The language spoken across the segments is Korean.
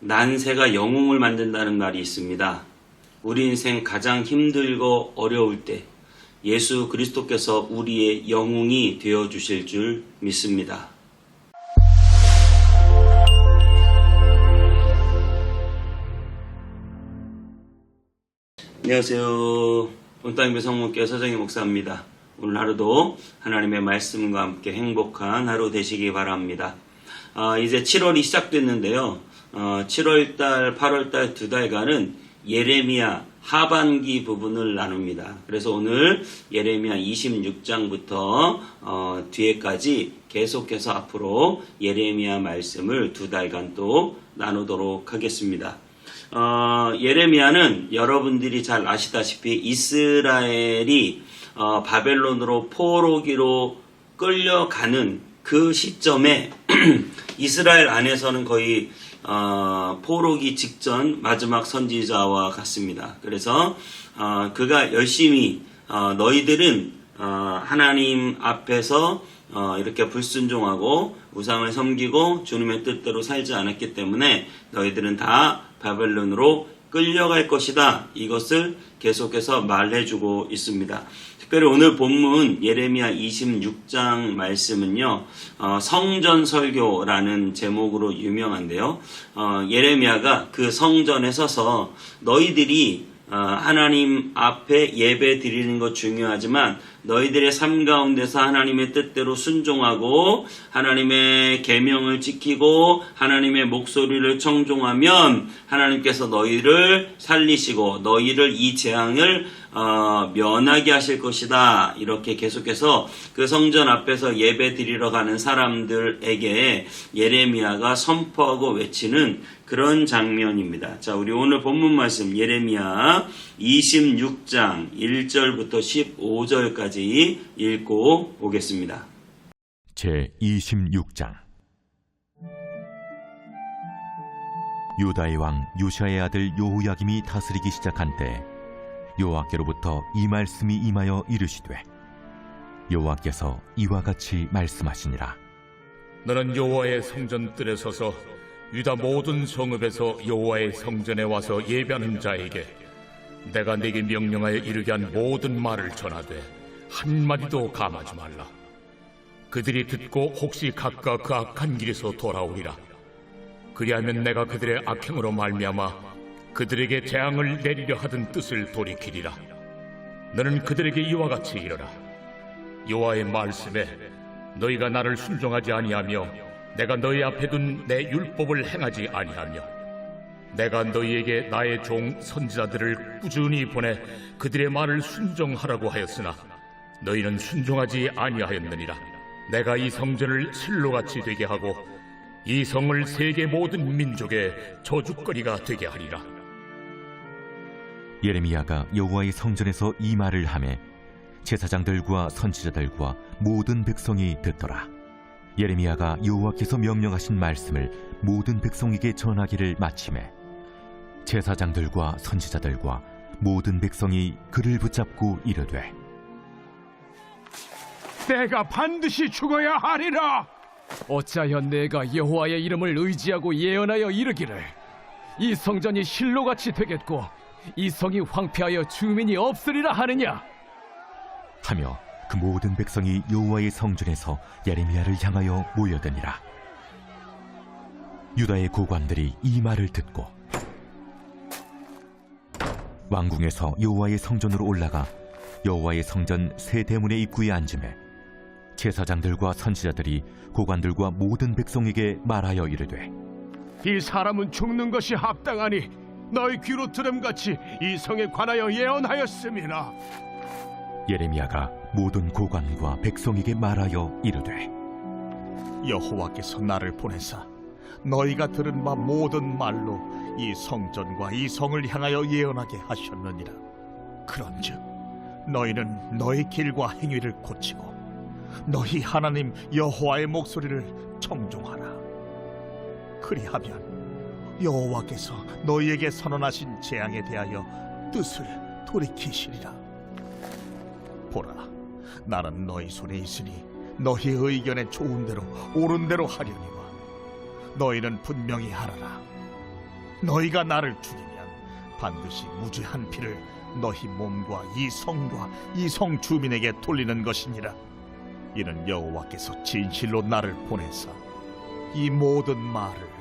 난세가 영웅을 만든다는 말이 있습니다. 우리 인생 가장 힘들고 어려울 때 예수 그리스도께서 우리의 영웅이 되어 주실 줄 믿습니다. 안녕하세요. 본땅의 성문교 서정희 목사입니다. 오늘 하루도 하나님의 말씀과 함께 행복한 하루 되시기 바랍니다. 아, 이제 7월이 시작됐는데요. 어, 7월달, 8월달 두 달간은 예레미야 하반기 부분을 나눕니다. 그래서 오늘 예레미야 26장부터 어, 뒤에까지 계속해서 앞으로 예레미야 말씀을 두 달간 또 나누도록 하겠습니다. 어, 예레미야는 여러분들이 잘 아시다시피 이스라엘이 어, 바벨론으로 포로기로 끌려가는 그 시점에 이스라엘 안에서는 거의 어, 포로기 직전 마지막 선지자와 같습니다. 그래서 어, 그가 열심히 어, 너희들은 어, 하나님 앞에서 어, 이렇게 불순종하고 우상을 섬기고 주님의 뜻대로 살지 않았기 때문에 너희들은 다 바벨론으로 끌려갈 것이다. 이것을 계속해서 말해주고 있습니다. 특별히 오늘 본문 예레미야 26장 말씀은요, 어, 성전 설교라는 제목으로 유명한데요. 어, 예레미야가 그 성전에 서서 너희들이 어, 하나님 앞에 예배 드리는 것 중요하지만 너희들의 삶 가운데서 하나님의 뜻대로 순종하고 하나님의 계명을 지키고 하나님의 목소리를 청종하면 하나님께서 너희를 살리시고 너희를 이 재앙을 어, 면하게 하실 것이다. 이렇게 계속해서 그 성전 앞에서 예배 드리러 가는 사람들에게 예레미야가 선포하고 외치는 그런 장면입니다. 자, 우리 오늘 본문 말씀 예레미야 26장 1절부터 15절까지 읽고 오겠습니다. 제 26장 유다의 왕 요시아의 아들 요호야김이 다스리기 시작한 때 여호와께로부터 이 말씀이 임하여 이르시되 여호와께서 이와 같이 말씀하시니라 너는 여호와의 성전 뜰에 서서 유다 모든 성읍에서 여호와의 성전에 와서 예배하는 자에게 내가 네게 명령하여 이르게 한 모든 말을 전하되 한 마디도 감하지 말라. 그들이 듣고 혹시 각각 그 악한 길에서 돌아오리라. 그리하면 내가 그들의 악행으로 말미암아 그들에게 재앙을 내리려 하던 뜻을 돌이키리라. 너는 그들에게 이와 같이 이르라. 여호와의 말씀에 너희가 나를 순종하지 아니하며 내가 너희 앞에 둔 내 율법을 행하지 아니하며 내가 너희에게 나의 종 선지자들을 꾸준히 보내 그들의 말을 순종하라고 하였으나 너희는 순종하지 아니하였느니라 내가 이 성전을 실로같이 되게 하고 이 성을 세계 모든 민족의 저주거리가 되게 하리라 예레미야가 여호와의 성전에서 이 말을 하매 제사장들과 선지자들과 모든 백성이 듣더라 예레미야가 여호와께서 명령하신 말씀을 모든 백성에게 전하기를 마침에 제사장들과 선지자들과 모든 백성이 그를 붙잡고 이르되 내가 반드시 죽어야 하리라. 어찌하여 내가 여호와의 이름을 의지하고 예언하여 이르기를 이 성전이 실로같이 되겠고 이 성이 황폐하여 주민이 없으리라 하느냐? 하며 그 모든 백성이 여호와의 성전에서 예레미야를 향하여 모여드니라 유다의 고관들이 이 말을 듣고 왕궁에서 여호와의 성전으로 올라가 여호와의 성전 세 대문의 입구에 앉음에 제사장들과 선지자들이 고관들과 모든 백성에게 말하여 이르되 이 사람은 죽는 것이 합당하니 너희 귀로 들음같이 이 성에 관하여 예언하였음이라. 예레미야가 모든 고관과 백성에게 말하여 이르되 여호와께서 나를 보내사 너희가 들은 바 모든 말로 이 성전과 이 성을 향하여 예언하게 하셨느니라. 그런즉 너희는 너희 길과 행위를 고치고 너희 하나님 여호와의 목소리를 청종하라. 그리하면 여호와께서 너희에게 선언하신 재앙에 대하여 뜻을 돌이키시리라. 보라, 나는 너희 손에 있으니 너희 의견에 좋은 대로 옳은 대로 하려니와 너희는 분명히 하라라. 너희가 나를 죽이면 반드시 무죄한 피를 너희 몸과 이 성과 이 성 주민에게 돌리는 것이니라. 이는 여호와께서 진실로 나를 보내사 이 모든 말을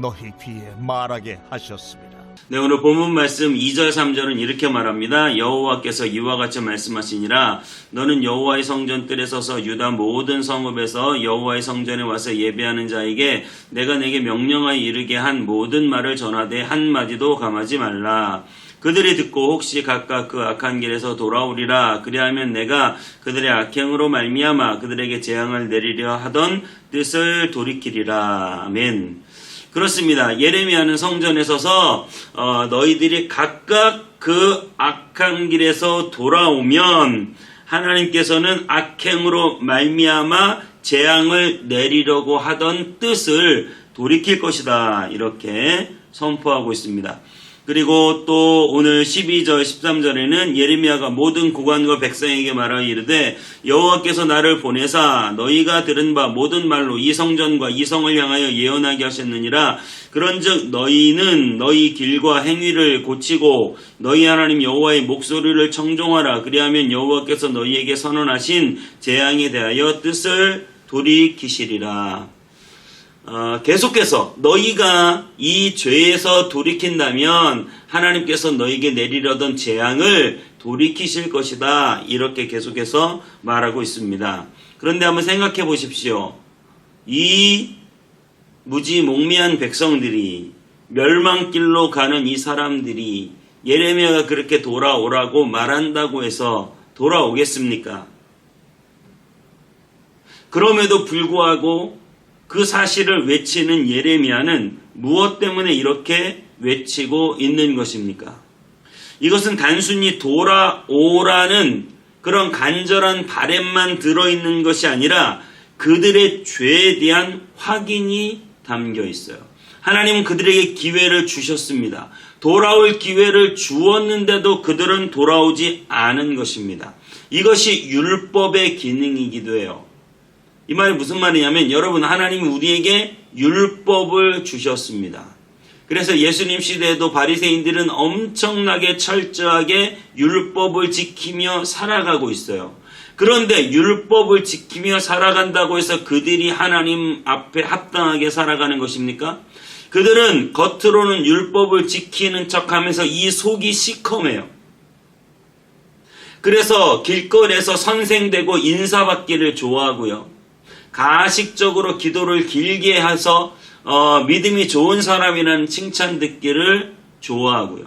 너희 귀에 말하게 하셨습니다. 네, 오늘 본문 말씀 2절 3절은 이렇게 말합니다. 여호와께서 이와 같이 말씀하시니라 너는 여호와의 성전 뜰에 서서 유다 모든 성읍에서 여호와의 성전에 와서 예배하는 자에게 내가 내게 명령하여 이르게 한 모든 말을 전하되 한 마디도 감하지 말라. 그들이 듣고 혹시 각각 그 악한 길에서 돌아오리라 그리하면 내가 그들의 악행으로 말미암아 그들에게 재앙을 내리려 하던 뜻을 돌이키리라 아멘. 그렇습니다. 예레미야는 성전에 서서 어, 너희들이 각각 그 악한 길에서 돌아오면 하나님께서는 악행으로 말미암아 재앙을 내리려고 하던 뜻을 돌이킬 것이다. 이렇게 선포하고 있습니다. 그리고 또 오늘 12절 13절에는 예레미야가 모든 고관과 백성에게 말하여 이르되 여호와께서 나를 보내사 너희가 들은 바 모든 말로 이 성전과 이 성을 향하여 예언하게 하셨느니라. 그런즉 너희는 너희 길과 행위를 고치고 너희 하나님 여호와의 목소리를 청종하라. 그리하면 여호와께서 너희에게 선언하신 재앙에 대하여 뜻을 돌이키시리라 어, 계속해서 너희가 이 죄에서 돌이킨다면 하나님께서 너희에게 내리려던 재앙을 돌이키실 것이다. 이렇게 계속해서 말하고 있습니다. 그런데 한번 생각해 보십시오. 이 무지몽매한 백성들이 멸망길로 가는 이 사람들이 예레미야가 그렇게 돌아오라고 말한다고 해서 돌아오겠습니까? 그럼에도 불구하고 그 사실을 외치는 예레미야는 무엇 때문에 이렇게 외치고 있는 것입니까? 이것은 단순히 돌아오라는 그런 간절한 바램만 들어있는 것이 아니라 그들의 죄에 대한 확인이 담겨 있어요. 하나님은 그들에게 기회를 주셨습니다. 돌아올 기회를 주었는데도 그들은 돌아오지 않은 것입니다. 이것이 율법의 기능이기도 해요. 이 말이 무슨 말이냐면 여러분 하나님이 우리에게 율법을 주셨습니다. 그래서 예수님 시대에도 바리새인들은 엄청나게 철저하게 율법을 지키며 살아가고 있어요. 그런데 율법을 지키며 살아간다고 해서 그들이 하나님 앞에 합당하게 살아가는 것입니까? 그들은 겉으로는 율법을 지키는 척 하면서 이 속이 시커매요. 그래서 길거리에서 선생되고 인사받기를 좋아하고요. 가식적으로 기도를 길게 해서 어, 믿음이 좋은 사람이라는 칭찬 듣기를 좋아하고요.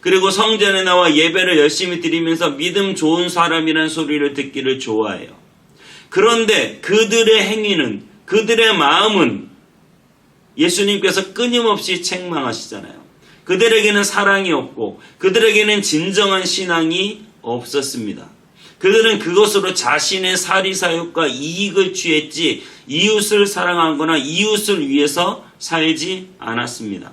그리고 성전에 나와 예배를 열심히 드리면서 믿음 좋은 사람이라는 소리를 듣기를 좋아해요. 그런데 그들의 행위는 그들의 마음은 예수님께서 끊임없이 책망하시잖아요. 그들에게는 사랑이 없고 그들에게는 진정한 신앙이 없었습니다. 그들은 그것으로 자신의 사리사욕과 이익을 취했지 이웃을 사랑하거나 이웃을 위해서 살지 않았습니다.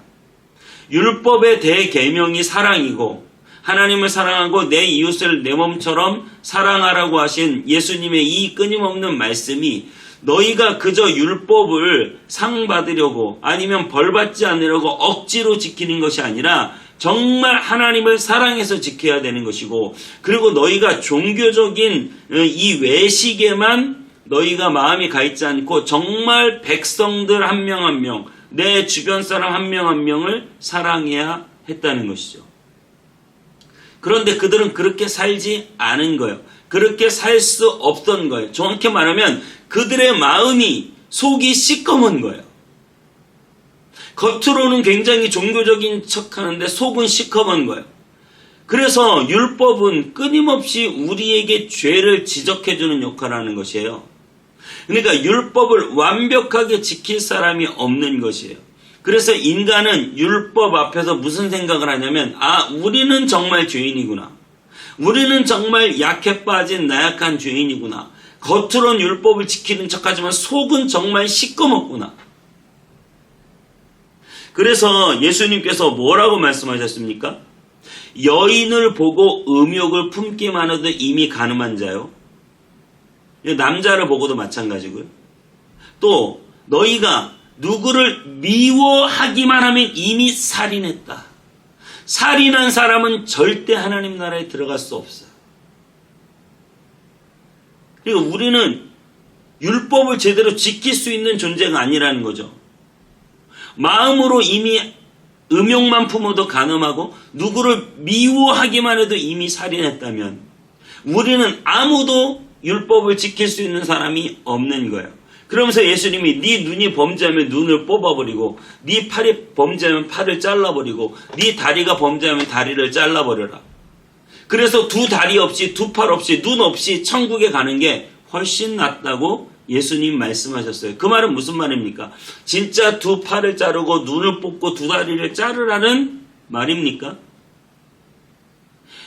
율법의 대계명이 사랑이고 하나님을 사랑하고 내 이웃을 내 몸처럼 사랑하라고 하신 예수님의 이 끊임없는 말씀이 너희가 그저 율법을 상 받으려고 아니면 벌 받지 않으려고 억지로 지키는 것이 아니라 정말 하나님을 사랑해서 지켜야 되는 것이고 그리고 너희가 종교적인 이 외식에만 너희가 마음이 가 있지 않고 정말 백성들 한 명 한 명, 내 주변 사람 한 명한 명을 사랑해야 했다는 것이죠. 그런데 그들은 그렇게 살지 않은 거예요. 그렇게 살 수 없던 거예요. 정확히 말하면 그들의 마음이 속이 시꺼먼 거예요. 겉으로는 굉장히 종교적인 척 하는데 속은 시커먼 거예요. 그래서 율법은 끊임없이 우리에게 죄를 지적해주는 역할을 하는 것이에요. 그러니까 율법을 완벽하게 지킬 사람이 없는 것이에요. 그래서 인간은 율법 앞에서 무슨 생각을 하냐면, 아, 우리는 정말 죄인이구나. 우리는 정말 약해 빠진 나약한 죄인이구나. 겉으로는 율법을 지키는 척 하지만 속은 정말 시꺼멓구나. 그래서 예수님께서 뭐라고 말씀하셨습니까? 여인을 보고 음욕을 품기만 해도 이미 가늠한 자요. 남자를 보고도 마찬가지고요. 또 너희가 누구를 미워하기만 하면 이미 살인했다. 살인한 사람은 절대 하나님 나라에 들어갈 수 없어요. 그리고 우리는 율법을 제대로 지킬 수 있는 존재가 아니라는 거죠. 마음으로 이미 음욕만 품어도 간음하고 누구를 미워하기만 해도 이미 살인했다면 우리는 아무도 율법을 지킬 수 있는 사람이 없는 거예요. 그러면서 예수님이 네 눈이 범죄하면 눈을 뽑아버리고 네 팔이 범죄하면 팔을 잘라버리고 네 다리가 범죄하면 다리를 잘라버려라. 그래서 두 다리 없이 두 팔 없이 눈 없이 천국에 가는 게 훨씬 낫다고 예수님 말씀하셨어요. 그 말은 무슨 말입니까? 진짜 두 팔을 자르고 눈을 뽑고 두 다리를 자르라는 말입니까?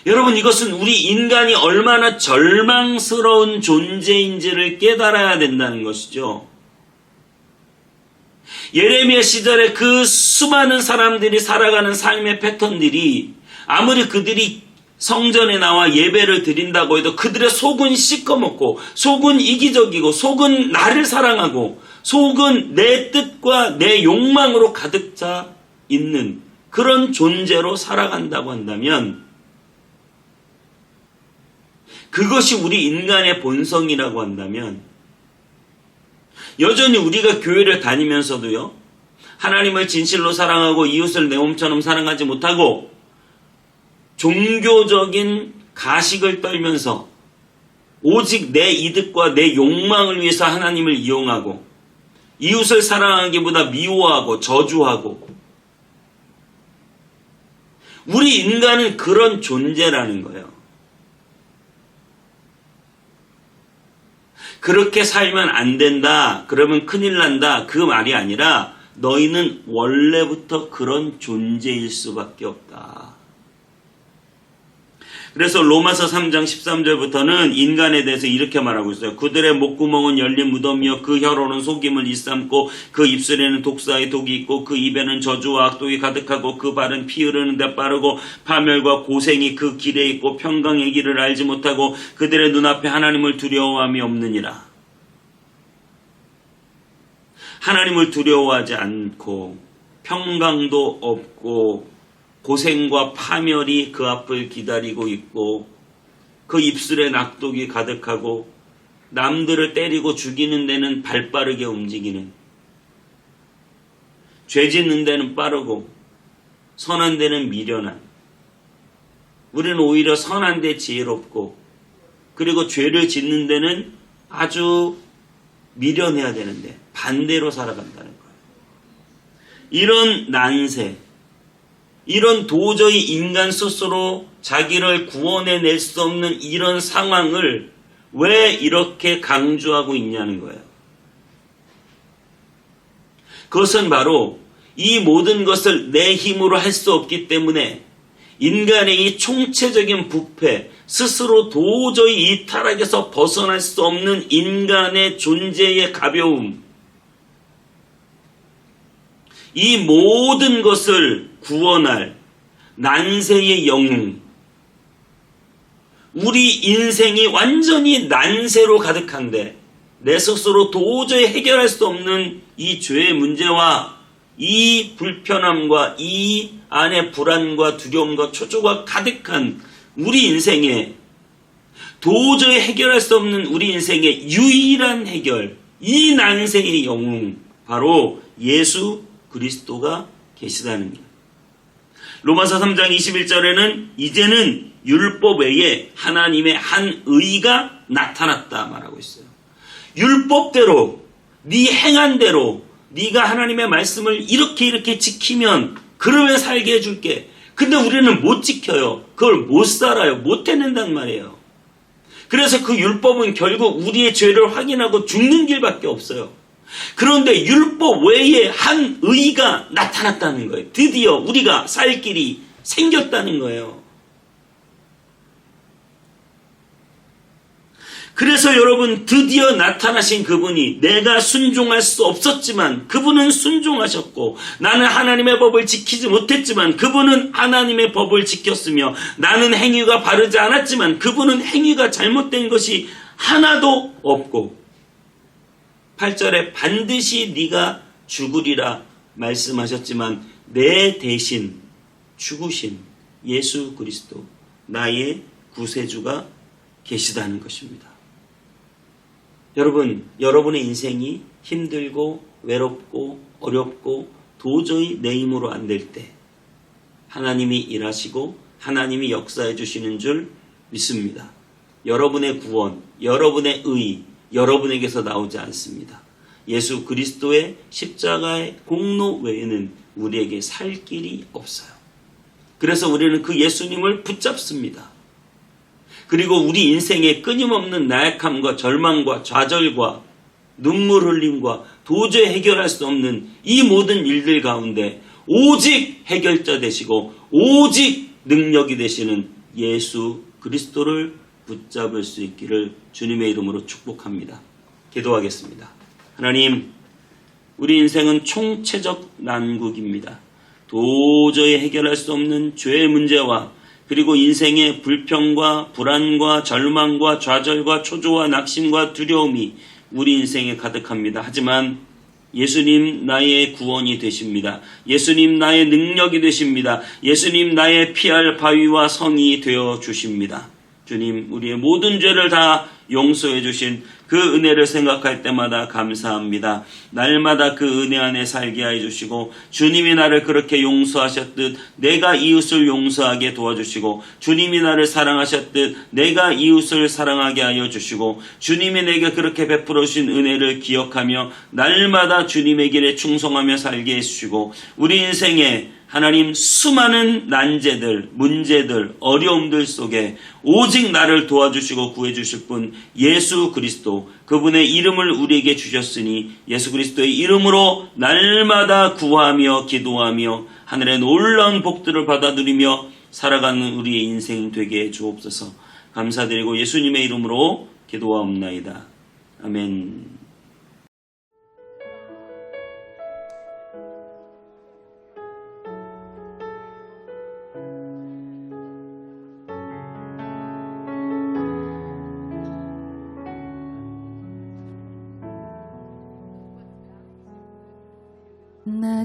여러분 이것은 우리 인간이 얼마나 절망스러운 존재인지를 깨달아야 된다는 것이죠. 예레미야 시절에 그 수많은 사람들이 살아가는 삶의 패턴들이 아무리 그들이 성전에 나와 예배를 드린다고 해도 그들의 속은 시꺼멓고 속은 이기적이고 속은 나를 사랑하고 속은 내 뜻과 내 욕망으로 가득 차 있는 그런 존재로 살아간다고 한다면 그것이 우리 인간의 본성이라고 한다면 여전히 우리가 교회를 다니면서도요 하나님을 진실로 사랑하고 이웃을 내 몸처럼 사랑하지 못하고 종교적인 가식을 떨면서 오직 내 이득과 내 욕망을 위해서 하나님을 이용하고 이웃을 사랑하기보다 미워하고 저주하고 우리 인간은 그런 존재라는 거예요. 그렇게 살면 안 된다. 그러면 큰일 난다. 그 말이 아니라 너희는 원래부터 그런 존재일 수밖에 없다. 그래서 로마서 3장 13절부터는 인간에 대해서 이렇게 말하고 있어요. 그들의 목구멍은 열린 무덤이요 그 혀로는 속임을 일삼고 그 입술에는 독사의 독이 있고 그 입에는 저주와 악독이 가득하고 그 발은 피 흐르는 데 빠르고 파멸과 고생이 그 길에 있고 평강의 길을 알지 못하고 그들의 눈앞에 하나님을 두려워함이 없느니라. 하나님을 두려워하지 않고 평강도 없고 고생과 파멸이 그 앞을 기다리고 있고 그 입술에 낙독이 가득하고 남들을 때리고 죽이는 데는 발 빠르게 움직이는 죄 짓는 데는 빠르고 선한 데는 미련한 우리는 오히려 선한 데 지혜롭고 그리고 죄를 짓는 데는 아주 미련해야 되는데 반대로 살아간다는 거예요. 이런 난세 이런 도저히 인간 스스로 자기를 구원해 낼 수 없는 이런 상황을 왜 이렇게 강조하고 있냐는 거예요. 그것은 바로 이 모든 것을 내 힘으로 할 수 없기 때문에 인간의 이 총체적인 부패, 스스로 도저히 이 타락에서 벗어날 수 없는 인간의 존재의 가벼움, 이 모든 것을 구원할 난세의 영웅. 우리 인생이 완전히 난세로 가득한데 내 스스로 도저히 해결할 수 없는 이 죄의 문제와 이 불편함과 이 안에 불안과 두려움과 초조가 가득한 우리 인생에 도저히 해결할 수 없는 우리 인생의 유일한 해결, 이 난세의 영웅, 바로 예수 그리스도가 계시다는 것. 로마서 3장 21절에는 이제는 율법 외에 하나님의 한 의가 나타났다 말하고 있어요. 율법대로 네 행한 대로 네가 하나님의 말씀을 이렇게 이렇게 지키면 그러면 살게 해줄게. 근데 우리는 못 지켜요. 그걸 못 살아요. 못 해낸단 말이에요. 그래서 그 율법은 결국 우리의 죄를 확인하고 죽는 길밖에 없어요. 그런데 율법 외에 한 의가 나타났다는 거예요. 드디어 우리가 살 길이 생겼다는 거예요. 그래서 여러분 드디어 나타나신 그분이 내가 순종할 수 없었지만 그분은 순종하셨고 나는 하나님의 법을 지키지 못했지만 그분은 하나님의 법을 지켰으며 나는 행위가 바르지 않았지만 그분은 행위가 잘못된 것이 하나도 없고 8절에 반드시 네가 죽으리라 말씀하셨지만 내 대신 죽으신 예수 그리스도 나의 구세주가 계시다는 것입니다. 여러분, 여러분의 인생이 힘들고 외롭고 어렵고 도저히 내 힘으로 안 될 때 하나님이 일하시고 하나님이 역사해 주시는 줄 믿습니다. 여러분의 구원, 여러분의 의, 여러분에게서 나오지 않습니다. 예수 그리스도의 십자가의 공로 외에는 우리에게 살 길이 없어요. 그래서 우리는 그 예수님을 붙잡습니다. 그리고 우리 인생의 끊임없는 나약함과 절망과 좌절과 눈물 흘림과 도저히 해결할 수 없는 이 모든 일들 가운데 오직 해결자 되시고 오직 능력이 되시는 예수 그리스도를 붙잡을 수 있기를 주님의 이름으로 축복합니다. 기도하겠습니다. 하나님, 우리 인생은 총체적 난국입니다. 도저히 해결할 수 없는 죄의 문제와 그리고 인생의 불평과 불안과 절망과 좌절과 초조와 낙심과 두려움이 우리 인생에 가득합니다. 하지만 예수님 나의 구원이 되십니다. 예수님 나의 능력이 되십니다. 예수님 나의 피할 바위와 성이 되어 주십니다. 주님, 우리의 모든 죄를 다 용서해 주신 그 은혜를 생각할 때마다 감사합니다. 날마다 그 은혜 안에 살게 해 주시고 주님이 나를 그렇게 용서하셨듯 내가 이웃을 용서하게 도와주시고 주님이 나를 사랑하셨듯 내가 이웃을 사랑하게 하여 주시고 주님이 내게 그렇게 베풀어 주신 은혜를 기억하며 날마다 주님의 길에 충성하며 살게 해 주시고 우리 인생에 하나님 수많은 난제들, 문제들, 어려움들 속에 오직 나를 도와주시고 구해주실 분 예수 그리스도 그분의 이름을 우리에게 주셨으니 예수 그리스도의 이름으로 날마다 구하며 기도하며 하늘의 놀라운 복들을 받아 누리며 살아가는 우리의 인생 되게 해 주옵소서 감사드리고 예수님의 이름으로 기도하옵나이다. 아멘.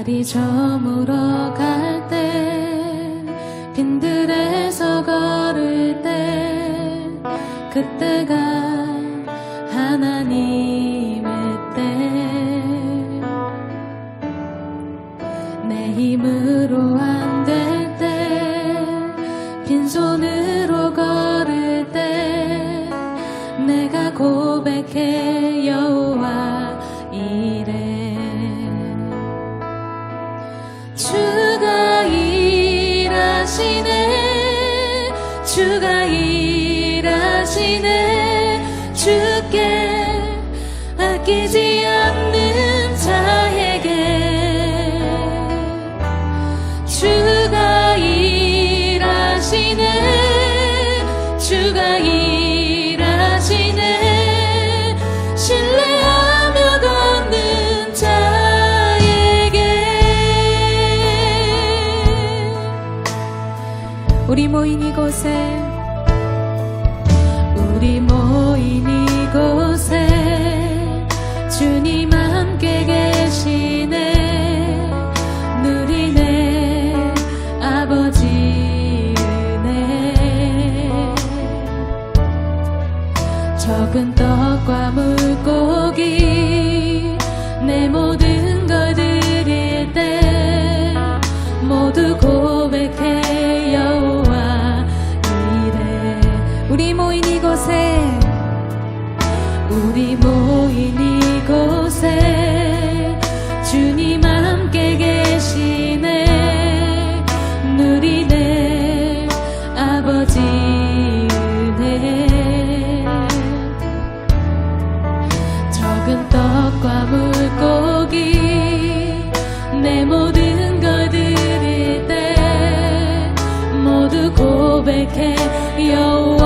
날이 저물어 갈 때 빈들에서 걸을 때 그때가 일 주님 함께 계시 고백